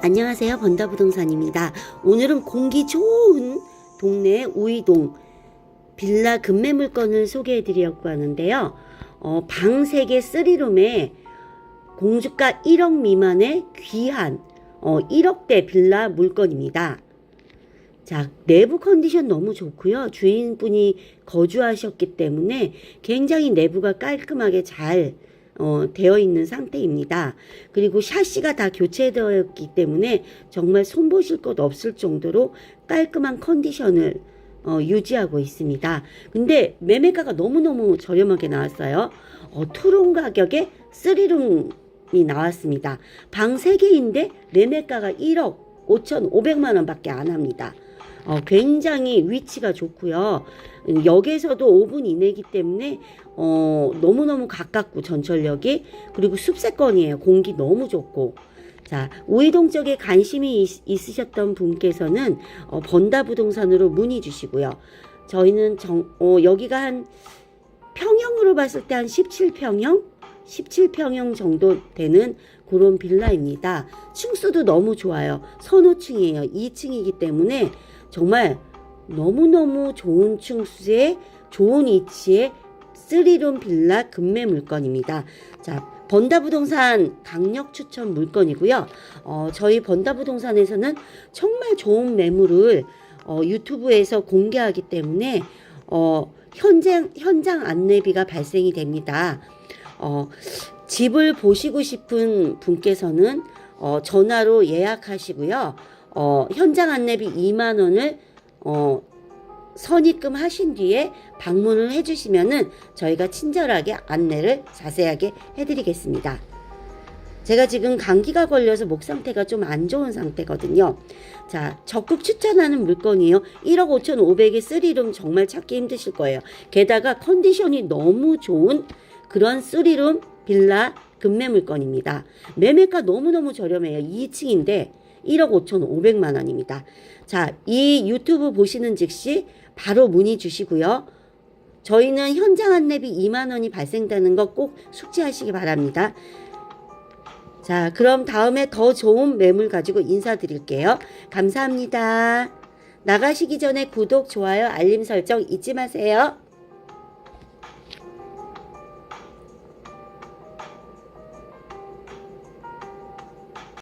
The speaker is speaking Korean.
안녕하세요. 번다부동산입니다. 오늘은 공기 좋은 동네 우이동 빌라 금매 물건을 소개해 드리려고 하는데요. 어, 방 3개 3룸에 공주가 1억 미만의 귀한 어, 1억대 빌라 물건입니다. 자, 내부 컨디션 너무 좋고요. 주인분이 거주하셨기 때문에 굉장히 내부가 깔끔하게 잘 어, 되어 있는 상태입니다. 그리고 샤시가 다 교체되어 있기 때문에 정말 손보실 것 없을 정도로 깔끔한 컨디션을 어, 유지하고 있습니다. 근데 매매가가 너무너무 저렴하게 나왔어요. 어, 투룸 가격에 쓰리룸이 나왔습니다. 방 3개인데 매매가가 1억 5천5백만 원밖에 안 합니다. 어, 굉장히 위치가 좋고요. 역에서도 5분 이내이기 때문에 어, 너무너무 가깝고 전철역이 그리고 숲세권이에요. 공기 너무 좋고. 자, 우이동 쪽에 관심이 있, 있으셨던 분께서는 어, 번다 부동산으로 문의 주시고요. 저희는 정, 어, 여기가 한 평형으로 봤을 때 한 17평형? 17평형 정도 되는 그런 빌라입니다. 층수도 너무 좋아요. 선호층이에요. 2층이기 때문에 정말 너무너무 좋은 층수에 좋은 위치에 3룸 빌라 금매 물건입니다. 자, 번다 부동산 강력 추천 물건이고요. 어, 저희 번다 부동산에서는 정말 좋은 매물을 어, 유튜브에서 공개하기 때문에 어, 현장, 현장 안내비가 발생이 됩니다. 어, 집을 보시고 싶은 분께서는 어, 전화로 예약하시고요. 어, 현장 안내비 2만 원을 어, 선입금 하신 뒤에 방문을 해주시면은 저희가 친절하게 안내를 자세하게 해드리겠습니다. 제가 지금 감기가 걸려서 목 상태가 좀 안 좋은 상태거든요. 자, 적극 추천하는 물건이에요. 1억 5천 5백의 3룸 정말 찾기 힘드실 거예요. 게다가 컨디션이 너무 좋은 그런 3룸 빌라 금매 물건입니다. 매매가 너무너무 저렴해요. 2층인데 1억 5천 5백만 원입니다. 자, 이 유튜브 보시는 즉시 바로 문의 주시고요. 저희는 현장 안내비 2만 원이 발생되는 거꼭 숙지하시기 바랍니다. 자, 그럼 다음에 더 좋은 매물 가지고 인사드릴게요. 감사합니다. 나가시기 전에 구독, 좋아요, 알림 설정 잊지 마세요.